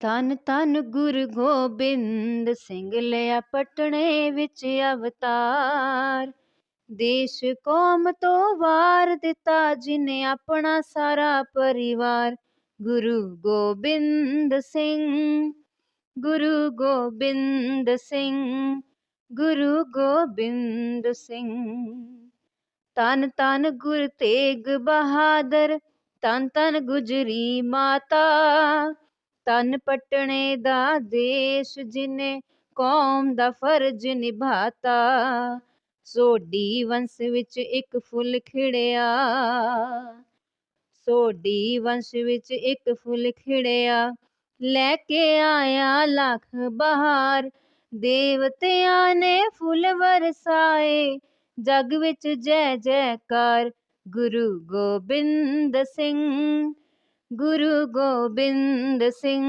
ਧੰਨ ਧੰਨ ਗੁਰੂ ਗੋਬਿੰਦ ਸਿੰਘ ਲਿਆ ਪਟਣੇ ਵਿੱਚ ਅਵਤਾਰ। ਦੇਸ਼ ਕੌਮ ਤੋਂ ਵਾਰ ਦਿੱਤਾ ਜਿਨੇ ਆਪਣਾ ਸਾਰਾ ਪਰਿਵਾਰ। ਗੁਰੂ ਗੋਬਿੰਦ ਸਿੰਘ, ਗੁਰੂ ਗੋਬਿੰਦ ਸਿੰਘ, ਗੁਰੂ ਗੋਬਿੰਦ ਸਿੰਘ। ਧੰਨ ਧੰਨ ਗੁਰ ਤੇਗ ਬਹਾਦਰ, ਧੰਨ ਧੰਨ ਗੁਜਰੀ ਮਾਤਾ। ਤਨ ਪਟਣੇ ਦਾ ਦੇਸ਼ ਜਿਨੇ, ਕੌਮ ਦਾ ਫਰਜ਼ ਨਿਭਾਤਾ। ਸੋਢੀ ਵੰਸ਼ ਵਿੱਚ ਇੱਕ ਫੁੱਲ ਖਿੜਿਆ। ਸੋਢੀ ਵੰਸ਼ ਵਿੱਚ ਇੱਕ ਫੁੱਲ ਖਿੜਿਆ। ਲੈ ਕੇ ਆਇਆ ਲੱਖ ਬਹਾਰ। ਦੇਵਤਿਆਂ ਨੇ ਫੁੱਲ ਵਰਸਾਏ। ਜਗ ਵਿੱਚ ਜੈ ਜੈਕਾਰ। ਗੁਰੂ ਗੋਬਿੰਦ ਸਿੰਘ ਗੁਰੂ ਗੋਬਿੰਦ ਸਿੰਘ